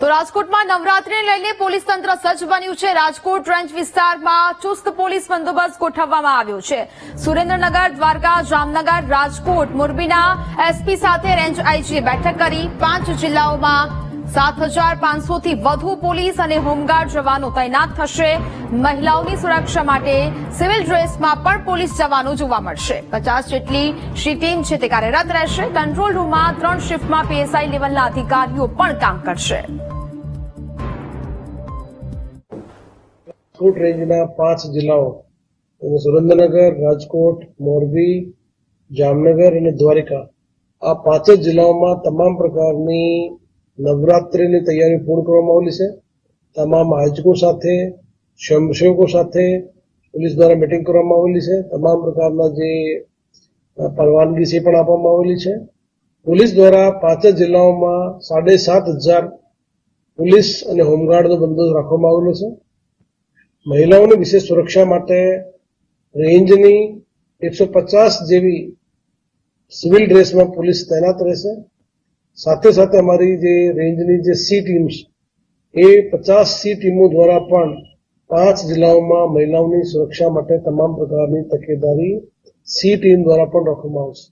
તો રાજકોટમાં નવરાત્રીને લઈને પોલીસ તંત્ર સજ્જ બન્યું છે. રાજકોટ રેન્જ વિસ્તારમાં ચુસ્ત પોલીસ બંદોબસ્ત ગોઠવવામાં આવ્યો છે. સુરેન્દ્રનગર, દ્વારકા, જામનગર, રાજકોટ, મોરબીના એસપી સાથે રેન્જ આઈજીએ બેઠક કરી. પાંચ જિલ્લાઓમાં સાત હજાર પાંચસોથી વધુ પોલીસ અને હોમગાર્ડ જવાનો તૈનાત થશે. મહિલાઓની સુરક્ષા માટે સિવિલ ડ્રેસમાં પણ પોલીસ જવાનો જોવા મળશે. પચાસ જેટલી શી ટીમ છે તે કાર્યરત રહેશે. કંટ્રોલ રૂમમાં ત્રણ શિફ્ટમાં પીએસઆઈ લેવલના અધિકારીઓ પણ કામ કરશે. રાજકોટ રેન્જના પાંચ જિલ્લાઓ. એટલે સુરેન્દ્રનગર, રાજકોટ, મોરબી, જામનગર અને દ્વારિકા. આ પાંચ જ જિલ્લાઓમાં તમામ પ્રકારની નવરાત્રિની તૈયારી પૂર્ણ કરવામાં આવેલી છે. તમામ આયોજકો સાથે, સ્વયંસેવકો સાથે પોલીસ દ્વારા મિટિંગ કરવામાં આવેલી છે. તમામ પ્રકારના જે પરવાનગી છે પણ આપવામાં આવેલી છે. પોલીસ દ્વારા પાંચ જ જિલ્લાઓમાં સાડે સાત હજાર પોલીસ અને હોમગાર્ડનો બંદોબસ્ત રાખવામાં આવેલો છે. મહિલાઓની વિશેષ સુરક્ષા માટે રેન્જની એકસો પચાસ જેવી સિવિલ ડ્રેસમાં પોલીસ તૈનાત રહેશે. સાથે સાથે અમારી જે રેન્જની જે સી ટીમ્સ, એ પચાસ સી ટીમો દ્વારા પણ પાંચ જિલ્લાઓમાં મહિલાઓની સુરક્ષા માટે તમામ પ્રકારની તકેદારી સી ટીમ દ્વારા પણ રાખવામાં આવશે.